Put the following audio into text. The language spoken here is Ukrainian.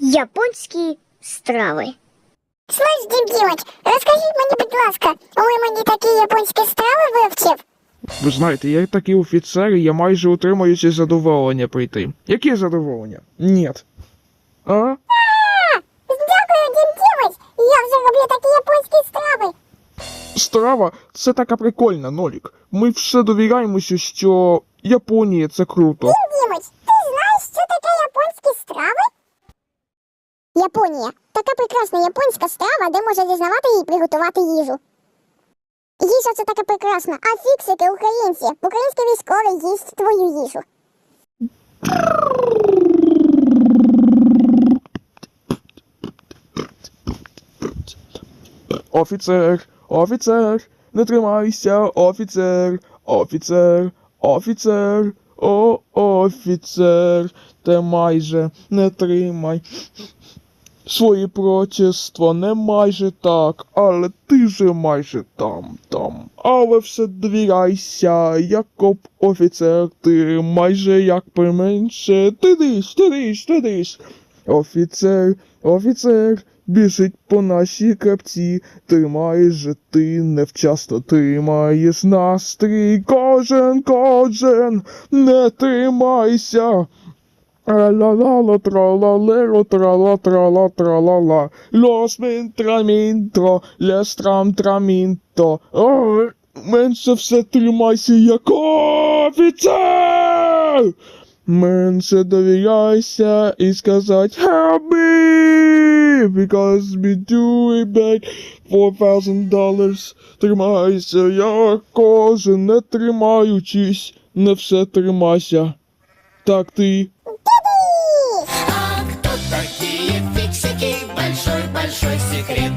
японські страви. Слышь, Дім Дімыч, розкажіть мені, будь ласка, ви мені такі японські страви вивчив? Ви знаєте, я такий офіцер, і я майже отримуючи задоволення прийти. Яке задоволення? Нєт. А? Дякую, Дім Дімыч, я вже роблю такі японські страви. Страва це така прикольна, Нолік. Ми все довіряємося, що Японія це круто. Дім Японія така прекрасна японська страва, де можна дізнавати і приготувати їжу. Їжа це така прекрасна, а фіксики українці. Українські військові їсть твою їжу. Офіцер, офіцер, не тримайся, офіцер, офіцер, офіцер, о, офіцер, ти майже не тримай. Своє прочество не майже так, але ти же майже там, там. Але все довіряйся, Якоб офіцер, ти майже як применше. Ти диш, ти диш, ти диш. Офіцер, офіцер, біжить по нашій крапці, тримаєш ти невчасно тримаєш настрій, кожен, кожен, не тримайся. Ла-ла-ла, тра-ла-леро, тра-ла, тра-ла, тра-ла-ла. Лос мінтрамінтро, лес трам трамінто. Менше все тримайся, як офіцер! Менше довіряйся і сказать help me, because we do it back four thousand dollars. Тримайся, як кожен, не тримаючись, не все тримайся. Так ти. А кто такие фиксики? Большой-большой секрет.